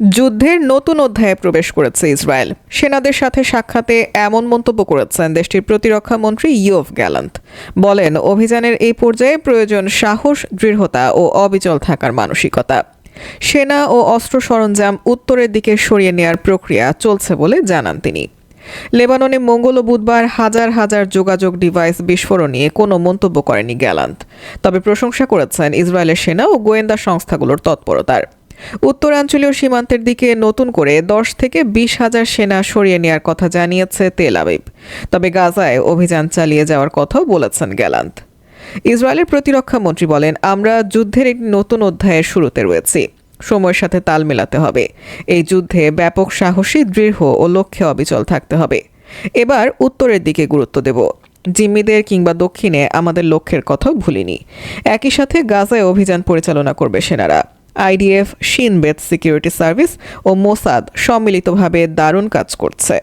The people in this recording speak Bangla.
যুদ্ধের নতুন অধ্যায়ে প্রবেশ করেছে ইসরায়েল। সেনাদের সাথে সাক্ষাতে এমন মন্তব্য করেছেন দেশটির প্রতিরক্ষা মন্ত্রী ইয়োভ গ্যালান্ত বলেন, অভিযানের এই পর্যায়ে প্রয়োজন সাহস, দৃঢ়তা ও অবিচল থাকার মানসিকতা। সেনা ও অস্ত্র সরঞ্জাম উত্তরের দিকে সরিয়ে নেওয়ার প্রক্রিয়া চলছে বলে জানান তিনি। লেবাননে মঙ্গল ও বুধবার হাজার হাজার যোগাযোগ ডিভাইস বিস্ফোরণ নিয়ে কোনো মন্তব্য করেনি গ্যালান্ত তবে প্রশংসা করেছেন ইসরায়েলের সেনা ও গোয়েন্দা সংস্থাগুলোর তৎপরতার। উত্তরাঞ্চলীয় সীমান্তের দিকে নতুন করে দশ থেকে বিশ হাজার সেনা সরিয়ে নেওয়ার কথা জানিয়েছে তেল আবিব। তবে গাজায় অভিযান চালিয়ে যাওয়ার কথাও বলেছেন গ্যালান্ত ইসরায়েলের প্রতিরক্ষা মন্ত্রী বলেন, আমরা যুদ্ধের একটি নতুন অধ্যায়ের শুরুতে রয়েছি। সময়ের সাথে তাল মেলাতে হবে। এই যুদ্ধে ব্যাপক সাহসী, দৃঢ় ও লক্ষ্যে অবিচল থাকতে হবে। এবার উত্তরের দিকে গুরুত্ব দেব। জিম্মিদের কিংবা দক্ষিণে আমাদের লক্ষ্যের কথাও ভুলিনি। একই সাথে গাজায় অভিযান পরিচালনা করবে সেনারা। IDF Shin Bet security service ও মোসাদ সম্মিলিতভাবে দারুণ কাজ করছে।